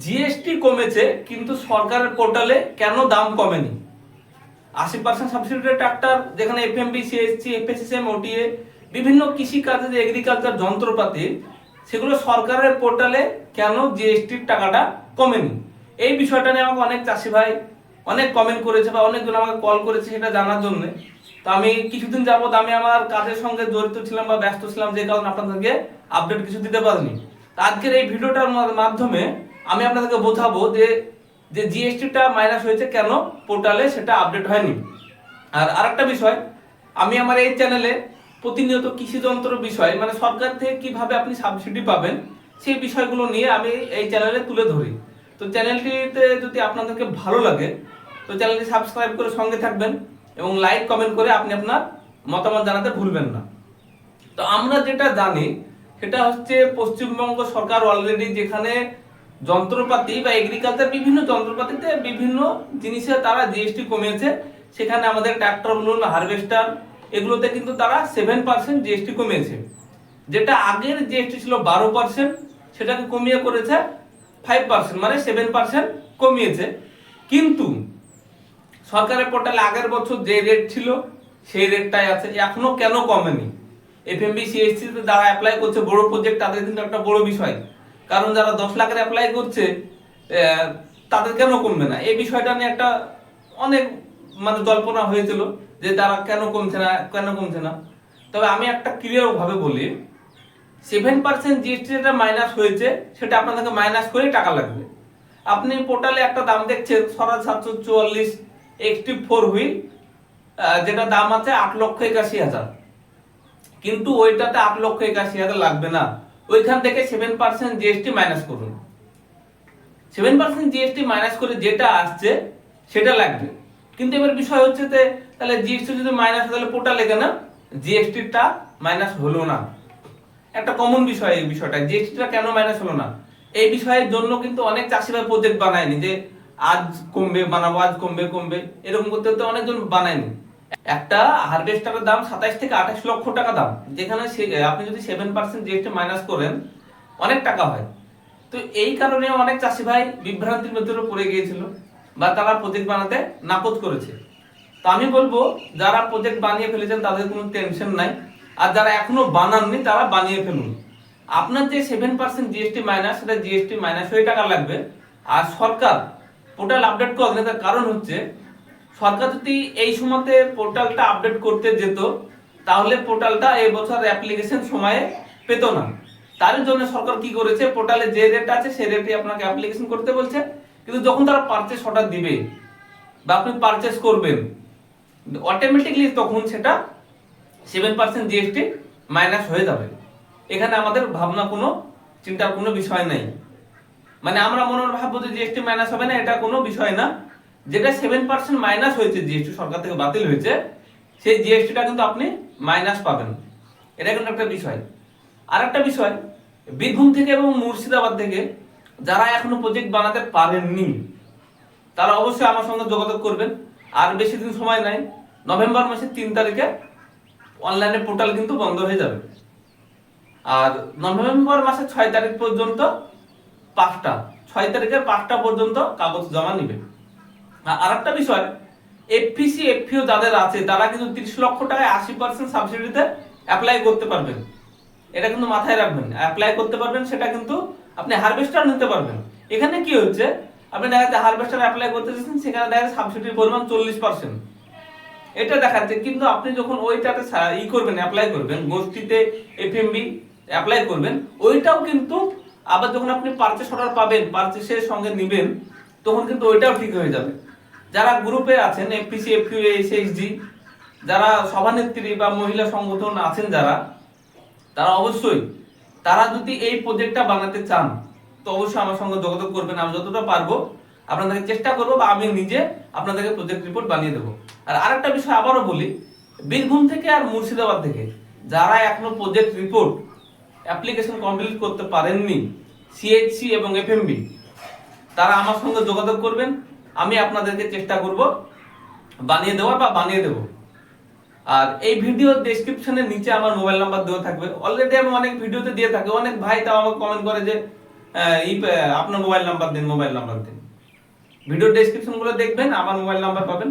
GST কমেছে, কিন্তু সরকারের পোর্টালে কেন দাম কমেনি? আশি পার্সেন্ট সাবসিডিতে ট্রাক্টর যেখানে এফএমবি সিএসসি এফএসএসএম ওটিএ বিভিন্ন কৃষি কাজে যে এগ্রিকালচার যন্ত্রপাতি, সেগুলো সরকারের পোর্টালে কেন জিএসটির টাকাটা কমেনি? এই বিষয়টা নিয়ে আমাকে অনেক চাষি ভাই অনেক কমেন্ট করেছে বা অনেকজন আমাকে কল করেছে সেটা জানার জন্য। তো আমি কিছুদিন যাবত আমি আমার কাজের সঙ্গে জড়িত ছিলাম বা ব্যস্ত ছিলাম, যে কারণে আপনাদেরকে আপডেট কিছু দিতে পারিনি। আজকের এই ভিডিওটার মাধ্যমে আমি আপনাদেরকে বোঝাবো যে যে জিএসটিটা মাইনাস হয়েছে কেন? পোর্টালে সেটা আপডেট হয়নি। আর আরেকটা বিষয়, আমি আমার এই চ্যানেলে প্রতিনিয়ত কৃষি যন্ত্র বিষয় মানে সরকার থেকে কীভাবে আপনি সাবসিডি পাবেন, সেই বিষয়গুলো নিয়ে আমি এই চ্যানেলে তুলে ধরি। তো চ্যানেলটিতে যদি আপনাদেরকে ভালো লাগে, তো চ্যানেলটি সাবস্ক্রাইব করে সঙ্গে থাকবেন এবং লাইক কমেন্ট করে আপনি আপনার মতামত জানাতে ভুলবেন না। তো আমরা যেটা জানি, সেটা হচ্ছে পশ্চিমবঙ্গ সরকার অলরেডি যেখানে যন্ত্রপাতি বা এগ্রিকালচার বিভিন্ন যন্ত্রপাতিতে বিভিন্ন জিনিসে তারা জিএসটি কমিয়েছে। সেখানে আমাদের ট্র্যাক্টর বলুন হারভেস্টার এগুলোতে কিন্তু তারা সেভেন পার্সেন্ট জিএসটি কমিয়েছে। যেটা আগের জিএসটি ছিল বারো পার্সেন্ট সেটাকে কমিয়ে করেছে ফাইভ পার্সেন্ট মানে সেভেন পার্সেন্ট কমিয়েছে। কিন্তু সরকারের পোর্টালে আগের বছর যে রেট ছিল, সেই রেটটাই আছে, এখনও কেন কমেনি? এফএমবি সিএসসি যারা অ্যাপ্লাই করছে, বড় প্রজেক্ট তাদের কিন্তু একটা বড় বিষয়। কারণ যারা দশ লাখের অ্যাপ্লাই করছে তাদের কেন কমবে না? এই বিষয়টা নিয়ে একটা অনেক মানে জল্পনা হয়েছিল যে তারা কেন কমছে না, কেন কমছে না। তবে আমি একটা ক্লিয়ার ভাবে বলি সেভেন পার্সেন্ট জিএসটি যেটা মাইনাস হয়েছে, সেটা আপনাদেরকে মাইনাস করে টাকা লাগবে। আপনি পোর্টালে একটা দাম দেখছেন সরাজ সাতশো চুয়াল্লিশ এক্সটি ফোর হুইল যেটা দাম আছে আট লক্ষ একাশি হাজার। কিন্তু ওইটাতে আট লক্ষ একাশি হাজার লাগবে না। ওইখান থেকে সেভেন পার্সেন্ট জিএসটি মাইনাস করুন। সেভেন পার্সেন্ট জিএসটি মাইনাস করে যেটা আসছে, সেটা লাগবে। কিন্তু এবার বিষয় হচ্ছে যে, তাহলে জিএসটি যদি মাইনাস হয়, তাহলে পোর্টালে কেন জিএসটিটা মাইনাস হলো না। একটা কমন বিষয় এই বিষয়টা। জিএসটিটা কেন মাইনাস হলো না? এই বিষয়ের জন্য কিন্তু অনেক চাষিরা প্রজেক্ট বানায়নি যে, আজ কমবে, বানাবো, আজ কমবে কমবে। এরকম করতে করতে অনেকজন বানায়নি। একটা হারভেস্টারের দাম সাতাইশ থেকে আঠাশ লক্ষ টাকা দাম, যেখানে আপনি যদি সেভেন পার্সেন্ট জিএসটি মাইনাস করেন, অনেক টাকা হয়। তো এই কারণে অনেক চাষি ভাই বিভ্রান্তির ভেতরে পড়ে গিয়েছিল বা তারা প্রজেক্ট বানাতে নাকচ করেছে। তো আমি বলব, যারা প্রজেক্ট বানিয়ে ফেলেছেন, তাদের কোনো টেনশন নাই। আর যারা এখনও বানাননি, তারা বানিয়ে ফেলুন। আপনার যে সেভেন পার্সেন্ট জিএসটি মাইনাস সেটা জিএসটি মাইনাস হয়ে টাকা লাগবে। আর সরকার পোর্টাল আপডেট করে না তার কারণ হচ্ছে সরকার যদি এই সময়তে পোর্টালটা আপডেট করতে যেত, তাহলে পোর্টালটা এই বছর অ্যাপ্লিকেশন সময়ে পেত না। তার জন্য সরকার কি করেছে, পোর্টালে যে রেট আছে, সেই রেটে আপনাকে অ্যাপ্লিকেশন করতে বলছে। কিন্তু যখন তারা পারচেস অর্ডার দিবে বা আপনি পারচেস করবেন অটোমেটিকলি তখন সেটা সেভেন পার্সেন্ট জিএসটি মাইনাস হয়ে যাবে। এখানে আমাদের ভাবনা কোনো, চিন্তার কোনো বিষয় নাই। মানে আমরা মনে ভাববো যে জিএসটি মাইনাস হবে না, এটা কোনো বিষয় না। যেটা সেভেন পার্সেন্ট মাইনাস হয়েছে জিএসটি সরকার থেকে বাতিল হয়েছে, সেই জিএসটিটা কিন্তু আপনি মাইনাস পাবেন। এটা কিন্তু একটা বিষয়। আর একটা বিষয়, বীরভূম থেকে এবং মুর্শিদাবাদ থেকে যারা এখনও প্রজেক্ট বানাতে পারেননি, তারা অবশ্যই আমার সঙ্গে যোগাযোগ করবেন। আর বেশি দিন সময় নাই, নভেম্বর মাসের তিন তারিখে অনলাইনে পোর্টাল কিন্তু বন্ধ হয়ে যাবে। আর নভেম্বর মাসের ছয় তারিখ পর্যন্ত পাঁচটা, ছয় তারিখের পাঁচটা পর্যন্ত কাগজ জমা নিবে। আর একটা বিষয় এফপিসি এফপিও যাদের আছে, তারা কিন্তু তিরিশ লক্ষ টাকায় আশি পার্সেন্ট সাবসিডিতে অ্যাপ্লাই করতে পারবেন। এটা কিন্তু মাথায় রাখবেন। অ্যাপ্লাই করতে পারবেন, সেটা কিন্তু আপনি হারভেস্টার নিতে পারবেন। এখানে কি হচ্ছে, আপনি দেখা হারভেস্টার অ্যাপ্লাই করতে চাচ্ছেন সেখানে দেখা সাবসিডির পরিমাণ চল্লিশ পার্সেন্ট এটা দেখাচ্ছে কিন্তু আপনি যখন ওইটাতে ই করবেন অ্যাপ্লাই করবেন, গোষ্ঠীতে এফএমবি অ্যাপ্লাই করবেন, ওইটাও কিন্তু আবার যখন আপনি পারচেস অর্ডার পাবেন পারচেসের সঙ্গে নিবেন, তখন কিন্তু ওইটাও ঠিক হয়ে যাবে। যারা গ্রুপে আছেন এফপিসি এফকিউ এসএইচডি যারা সভানেত্রী বা মহিলা সংগঠন আছেন যারা, তারা অবশ্যই, তারা যদি এই প্রজেক্টটা বানাতে চান, তো অবশ্যই আমার সঙ্গে যোগাযোগ করবেন। আমি যতটা পারব আপনাদেরকে চেষ্টা করব বা আমি নিজে আপনাদেরকে প্রজেক্ট রিপোর্ট বানিয়ে দেবো। আর আরেকটা বিষয় আবারও বলি, বীরভূম থেকে আর মুর্শিদাবাদ থেকে যারা এখনও প্রজেক্ট রিপোর্ট অ্যাপ্লিকেশন কমপ্লিট করতে পারেননি সিএইচসি এবং এফএমবি তারা আমার সঙ্গে যোগাযোগ করবেন। আমি আপনাদেরকে চেষ্টা করব বানিয়ে দেওয়ার বা বানিয়ে দেবো। আর এই ভিডিওর ডেসক্রিপশনের নিচে আমার মোবাইল নাম্বার দেওয়া থাকবে। অলরেডি আমি অনেক ভিডিওতে দিয়ে থাকি। অনেক ভাই তাও আমাকে কমেন্ট করে যে আপনার মোবাইল নাম্বার দিন মোবাইল নাম্বার দিন। ভিডিও ডেসক্রিপশনগুলো দেখবেন, আমার মোবাইল নাম্বার পাবেন।